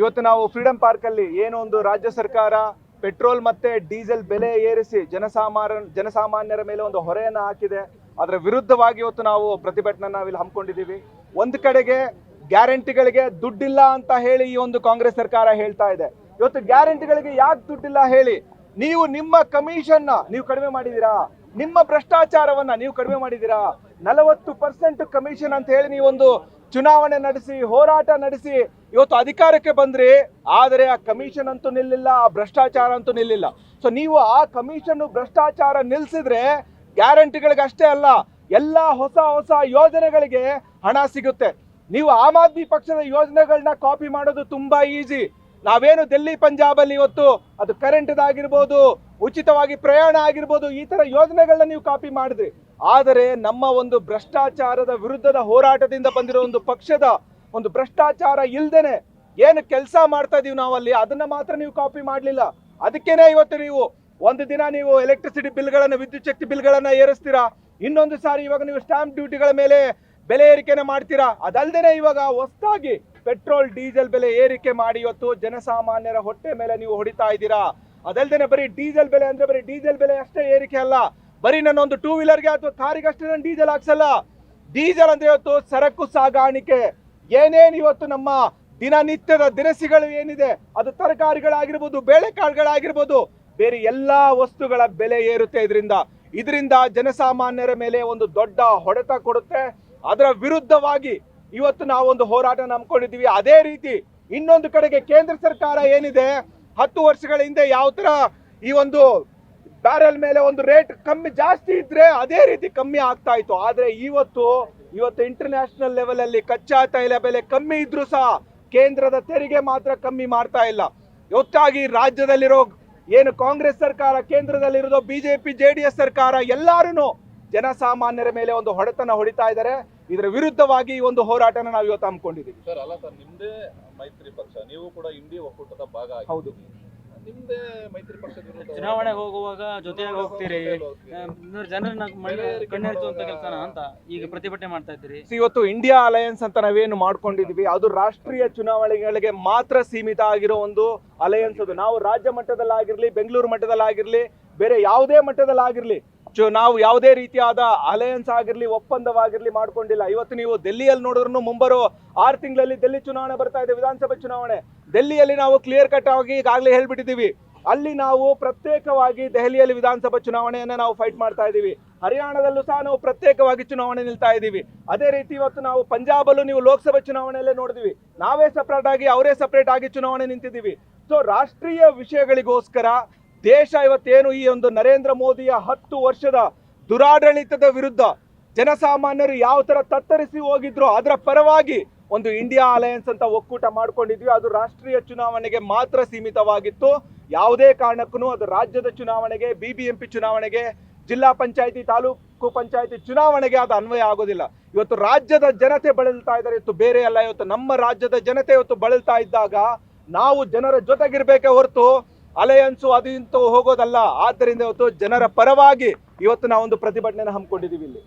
ಇವತ್ತು ನಾವು freedom park ಅಲ್ಲಿ ಏನೋ ಒಂದು ರಾಜ್ಯ ಸರ್ಕಾರ ಪೆಟ್ರೋಲ್ ಮತ್ತೆ ಡೀಸೆಲ್ ಬೆಲೆ ಏರಿಸಿ ಜನಸಾಮಾನ್ಯ ಜನಸಾಮಾನ್ಯರ ಮೇಲೆ ಒಂದು ಹೊರೆಯನ್ನು ಹಾಕಿದೆ. ಅದರ ವಿರುದ್ಧವಾಗಿ ಇವತ್ತು ನಾವು ಪ್ರತಿಭಟನೆ ನಾವಿಲ್ಲಿ ಹಮ್ಮಿಕೊಂಡಿದ್ದೀವಿ. ಒಂದು ಕಡೆಗೆ ಗ್ಯಾರಂಟಿಗಳಿಗೆ ದುಡ್ಡಿಲ್ಲ ಅಂತ ಹೇಳಿ ಈ ಒಂದು ಕಾಂಗ್ರೆಸ್ ಸರ್ಕಾರ ಹೇಳ್ತಾ ಇದೆ. ಇವತ್ತು ಗ್ಯಾರಂಟಿಗಳಿಗೆ ಯಾಕೆ ದುಡ್ಡಿಲ್ಲ ಹೇಳಿ? ನೀವು ನಿಮ್ಮ ಕಮಿಷನ್ನ ನೀವು ಕಡಿಮೆ ಮಾಡಿದ್ದೀರಾ? ನಿಮ್ಮ ಭ್ರಷ್ಟಾಚಾರವನ್ನ ನೀವು ಕಡಿಮೆ ಮಾಡಿದ್ದೀರಾ? ನಲವತ್ತು ಪರ್ಸೆಂಟ್ ಕಮಿಷನ್ ಅಂತ ಹೇಳಿ ನೀವೊಂದು ಚುನಾವಣೆ ನಡೆಸಿ, ಹೋರಾಟ ನಡೆಸಿ ಇವತ್ತು ಅಧಿಕಾರಕ್ಕೆ ಬಂದ್ರಿ, ಆದರೆ ಆ ಕಮಿಷನ್ ಅಂತೂ ನಿಲ್ಲಿಲ್ಲ, ಆ ಭ್ರಷ್ಟಾಚಾರ ಅಂತೂ ನಿಲ್ಲಿಲ್ಲ. ಸೊ ನೀವು ಆ ಕಮಿಷನ್, ಭ್ರಷ್ಟಾಚಾರ ನಿಲ್ಸಿದ್ರೆ ಗ್ಯಾರಂಟಿಗಳಿಗಷ್ಟೇ ಅಲ್ಲ, ಎಲ್ಲ ಹೊಸ ಹೊಸ ಯೋಜನೆಗಳಿಗೆ ಹಣ ಸಿಗುತ್ತೆ. ನೀವು ಆಮ್ ಆದ್ಮಿ ಪಕ್ಷದ ಯೋಜನೆಗಳನ್ನ ಕಾಪಿ ಮಾಡೋದು ತುಂಬಾ ಈಸಿ ನಾವೇನು ದೆಲ್ಲಿ ಪಂಜಾಬ್ ಅಲ್ಲಿ ಇವತ್ತು ಅದು ಕರೆಂಟ್ದಾಗಿರ್ಬೋದು ಉಚಿತವಾಗಿ ಪ್ರಯಾಣ ಆಗಿರ್ಬೋದು, ಈ ತರ ಯೋಜನೆಗಳನ್ನ ನೀವು ಕಾಪಿ ಮಾಡಿದ್ರಿ. ಆದರೆ ನಮ್ಮ ಒಂದು ಭ್ರಷ್ಟಾಚಾರದ ವಿರುದ್ಧದ ಹೋರಾಟದಿಂದ ಬಂದಿರೋ ಒಂದು ಪಕ್ಷದ ಒಂದು ಭ್ರಷ್ಟಾಚಾರ ಇಲ್ದೇನೆ ಏನು ಕೆಲಸ ಮಾಡ್ತಾ ಇದೀವಿ ನಾವು ಅಲ್ಲಿ, ಅದನ್ನ ಮಾತ್ರ ನೀವು ಕಾಪಿ ಮಾಡಲಿಲ್ಲ. ಅದಕ್ಕೇನೆ ಇವತ್ತು ನೀವು ಒಂದು ದಿನ ನೀವು ಎಲೆಕ್ಟ್ರಿಸಿಟಿ ಬಿಲ್ಗಳನ್ನು, ವಿದ್ಯುತ್ ಶಕ್ತಿ ಬಿಲ್ಗಳನ್ನ ಏರಿಸ್ತೀರಾ? ಇನ್ನೊಂದು ಸಾರಿ ಇವಾಗ ನೀವು ಸ್ಟಾಂಪ್ ಡ್ಯೂಟಿಗಳ ಮೇಲೆ ಬೆಲೆ ಏರಿಕೆನ ಮಾಡ್ತೀರಾ? ಅದಲ್ದೇನೆ ಇವಾಗ ಹೊಸದಾಗಿ ಪೆಟ್ರೋಲ್, ಡೀಸೆಲ್ ಬೆಲೆ ಏರಿಕೆ ಮಾಡಿ ಇವತ್ತು ಜನಸಾಮಾನ್ಯರ ಹೊಟ್ಟೆ ಮೇಲೆ ನೀವು ಹೊಡಿತಾ ಇದ್ದೀರಾ? ಅದಲ್ದೇನೆ ಬರೀ ಡೀಸೆಲ್ ಬೆಲೆ ಅಂದ್ರೆ ಬರೀ ಡೀಸೆಲ್ ಬೆಲೆ ಅಷ್ಟೇ ಏರಿಕೆ ಅಲ್ಲ. ಬರೀ ನನ್ನ ಒಂದು ಟೂ ವೀಲರ್ಗೆ ಅಥವಾ ಕಾರಿಗೆ ಅಷ್ಟೇ ನಾನು ಡೀಸೆಲ್ ಹಾಕ್ಸಲ್ಲ. ಡೀಸೆಲ್ ಅಂದ್ರೆ ಇವತ್ತು ಸರಕು ಸಾಗಾಣಿಕೆ. ಏನೇನು ಇವತ್ತು ನಮ್ಮ ದಿನನಿತ್ಯದ ದಿನಸಿಗಳು ಏನಿದೆ, ಅದು ತರಕಾರಿಗಳಾಗಿರ್ಬೋದು, ಬೇಳೆಕಾಳುಗಳಾಗಿರ್ಬೋದು, ಬೇರೆ ಎಲ್ಲಾ ವಸ್ತುಗಳ ಬೆಲೆ ಏರುತ್ತೆ ಇದರಿಂದ. ಇದರಿಂದ ಜನಸಾಮಾನ್ಯರ ಮೇಲೆ ಒಂದು ದೊಡ್ಡ ಹೊಡೆತ ಕೊಡುತ್ತೆ. ಅದರ ವಿರುದ್ಧವಾಗಿ ಇವತ್ತು ನಾವು ಒಂದು ಹೋರಾಟ ನಂಬ್ಕೊಂಡಿದ್ದೀವಿ. ಅದೇ ರೀತಿ ಇನ್ನೊಂದು ಕಡೆಗೆ ಕೇಂದ್ರ ಸರ್ಕಾರ ಏನಿದೆ, ಹತ್ತು ವರ್ಷಗಳ ಹಿಂದೆ ಯಾವ ತರ ಈ ಒಂದು ಬ್ಯಾರೆಲ್ ಮೇಲೆ ಒಂದು ರೇಟ್ ಕಮ್ಮಿ ಜಾಸ್ತಿ ಇದ್ರೆ ಅದೇ ರೀತಿ ಕಮ್ಮಿ ಆಗ್ತಾ ಇತ್ತು. ಆದ್ರೆ ಇವತ್ತು ಇವತ್ತು ಇಂಟರ್ನ್ಯಾಷನಲ್ ಲೆವೆಲ್ ಅಲ್ಲಿ ಕಚ್ಚಾ ತೈಲ ಬೆಲೆ ಕಮ್ಮಿ ಇದ್ರೂ ಸಹ ಕೇಂದ್ರದ ತೆರಿಗೆ ಮಾತ್ರ ಕಮ್ಮಿ ಮಾಡ್ತಾ ಇಲ್ಲ. ಒಟ್ಟಾಗಿ ರಾಜ್ಯದಲ್ಲಿರೋ ಏನು ಕಾಂಗ್ರೆಸ್ ಸರ್ಕಾರ ಕೇಂದ್ರದಲ್ಲಿರೋದು ಬಿಜೆಪಿ ಜೆ ಡಿ ಎಸ್ ಸರ್ಕಾರ ಎಲ್ಲಾರು ಜನಸಾಮಾನ್ಯರ ಮೇಲೆ ಒಂದು ಹೊಡೆತನ ಹೊಡಿತಾ ಇದ್ದಾರೆ. ಇದರ ವಿರುದ್ಧವಾಗಿ ಈ ಒಂದು ಹೋರಾಟನ ನಾವು ಇವತ್ತು ಹಮ್ಮಿಕೊಂಡಿದ್ದೀವಿ. ಸರ್ ಅಲ್ಲ ಸರ್ ನಿಮ್ದೇ ಮೈತ್ರಿ ಪಕ್ಷ ನೀವು ಕೂಡ ಇಂಡಿ ಒಕ್ಕೂಟದ ಭಾಗ ಹೌದು. ನಿಮ್ದೇ ಚುನಾವಣೆಗೆ ಹೋಗುವಾಗ ಜೊತೆಯಾಗಿ ಹೋಗ್ತೀರಿ. ಜನರನ್ನ ಕಣ್ಣೆತ್ತುವಂತ ಕೆಲಸನ ಅಂತ ಈಗ ಪ್ರತಿಭಟನೆ ಮಾಡ್ತಾ ಇದ್ದೀರಿ. ಇವತ್ತು ಇಂಡಿಯಾ ಅಲಯನ್ಸ್ ಅಂತ ನಾವೇನು ಮಾಡ್ಕೊಂಡಿದೀವಿ ಅದು ರಾಷ್ಟ್ರೀಯ ಚುನಾವಣೆಗಳಿಗೆ ಮಾತ್ರ ಸೀಮಿತ ಆಗಿರೋ ಒಂದು ಅಲಯನ್ಸ್ ಅದು. ನಾವು ರಾಜ್ಯ ಮಟ್ಟದಲ್ಲಾಗಿರ್ಲಿ, ಬೆಂಗಳೂರು ಮಟ್ಟದಲ್ಲಾಗಿರ್ಲಿ, ಬೇರೆ ಯಾವುದೇ ಮಟ್ಟದಲ್ಲಾಗಿರ್ಲಿ, ಚು, ನಾವು ಯಾವುದೇ ರೀತಿಯಾದ ಅಲಯನ್ಸ್ ಆಗಿರ್ಲಿ, ಒಪ್ಪಂದವಾಗಿರ್ಲಿ ಮಾಡ್ಕೊಂಡಿಲ್ಲ. ಇವತ್ತು ನೀವು ದೆಲ್ಲಿಯಲ್ಲಿ ನೋಡಿದ್ರು ಮುಂಬರೋ ಆರು ತಿಂಗಳಲ್ಲಿ ಡೆಲ್ಲಿ ಚುನಾವಣೆ ಬರ್ತಾ ಇದೆ, ವಿಧಾನಸಭೆ ಚುನಾವಣೆ. ಡೆಲ್ಲಿಯಲ್ಲಿ ನಾವು ಕ್ಲಿಯರ್ ಕಟ್ ಆಗಿ ಈಗಾಗಲೇ ಹೇಳ್ಬಿಟ್ಟಿದ್ದೀವಿ. ಅಲ್ಲಿ ನಾವು ಪ್ರತ್ಯೇಕವಾಗಿ ದೆಹಲಿಯಲ್ಲಿ ವಿಧಾನಸಭಾ ಚುನಾವಣೆಯನ್ನ ನಾವು ಫೈಟ್ ಮಾಡ್ತಾ ಇದ್ದೀವಿ. ಹರಿಯಾಣದಲ್ಲೂ ಸಹ ನಾವು ಪ್ರತ್ಯೇಕವಾಗಿ ಚುನಾವಣೆ ನಿಲ್ತಾ ಇದ್ದೀವಿ. ಅದೇ ರೀತಿ ಇವತ್ತು ನಾವು ಪಂಜಾಬಲ್ಲೂ ನೀವು ಲೋಕಸಭೆ ಚುನಾವಣೆಯಲ್ಲೇ ನೋಡಿದ್ವಿ. ನಾವೇ ಸಪ್ರೇಟ್ ಆಗಿ, ಅವರೇ ಸಪ್ರೇಟ್ ಆಗಿ ಚುನಾವಣೆ ನಿಂತಿದ್ದೀವಿ. ಸೊ ರಾಷ್ಟ್ರೀಯ ವಿಷಯಗಳಿಗೋಸ್ಕರ ದೇಶ ಇವತ್ತೇನು ಈ ಒಂದು ನರೇಂದ್ರ ಮೋದಿಯ ಹತ್ತು ವರ್ಷದ ದುರಾಡಳಿತದ ವಿರುದ್ಧ ಜನಸಾಮಾನ್ಯರು ಯಾವ ತರ ತತ್ತರಿಸಿ ಹೋಗಿದ್ರು ಅದರ ಪರವಾಗಿ ಒಂದು ಇಂಡಿಯಾ ಅಲಯನ್ಸ್ ಅಂತ ಒಕ್ಕೂಟ ಮಾಡ್ಕೊಂಡಿದ್ವಿ. ಅದು ರಾಷ್ಟ್ರೀಯ ಚುನಾವಣೆಗೆ ಮಾತ್ರ ಸೀಮಿತವಾಗಿತ್ತು. ಯಾವುದೇ ಕಾರಣಕ್ಕೂ ಅದು ರಾಜ್ಯದ ಚುನಾವಣೆಗೆ ಬಿಬಿಎಂಪಿ ಚುನಾವಣೆಗೆ, ಜಿಲ್ಲಾ ಪಂಚಾಯತಿ, ತಾಲೂಕು ಪಂಚಾಯತಿ ಚುನಾವಣೆಗೆ ಅದು ಅನ್ವಯ ಆಗೋದಿಲ್ಲ. ಇವತ್ತು ರಾಜ್ಯದ ಜನತೆ ಬಳಲ್ತಾ ಇದ್ದಾರೆ, ಇವತ್ತು ಬೇರೆ ಅಲ್ಲ, ಇವತ್ತು ನಮ್ಮ ರಾಜ್ಯದ ಜನತೆ ಇವತ್ತು ಬಳಲ್ತಾ ಇದ್ದಾಗ ನಾವು ಜನರ ಜೊತೆಗಿರ್ಬೇಕೇ ಹೊರತು ಅಲೆಯನ್ಸು ಅದು ಇಂತೂ ಹೋಗೋದಲ್ಲ. ಆದ್ದರಿಂದ ಇವತ್ತು ಜನರ ಪರವಾಗಿ ಇವತ್ತು ನಾವೊಂದು ಪ್ರತಿಭಟನೆ ಹಮ್ಮಿಕೊಂಡಿದ್ದೀವಿ ಇಲ್ಲಿ.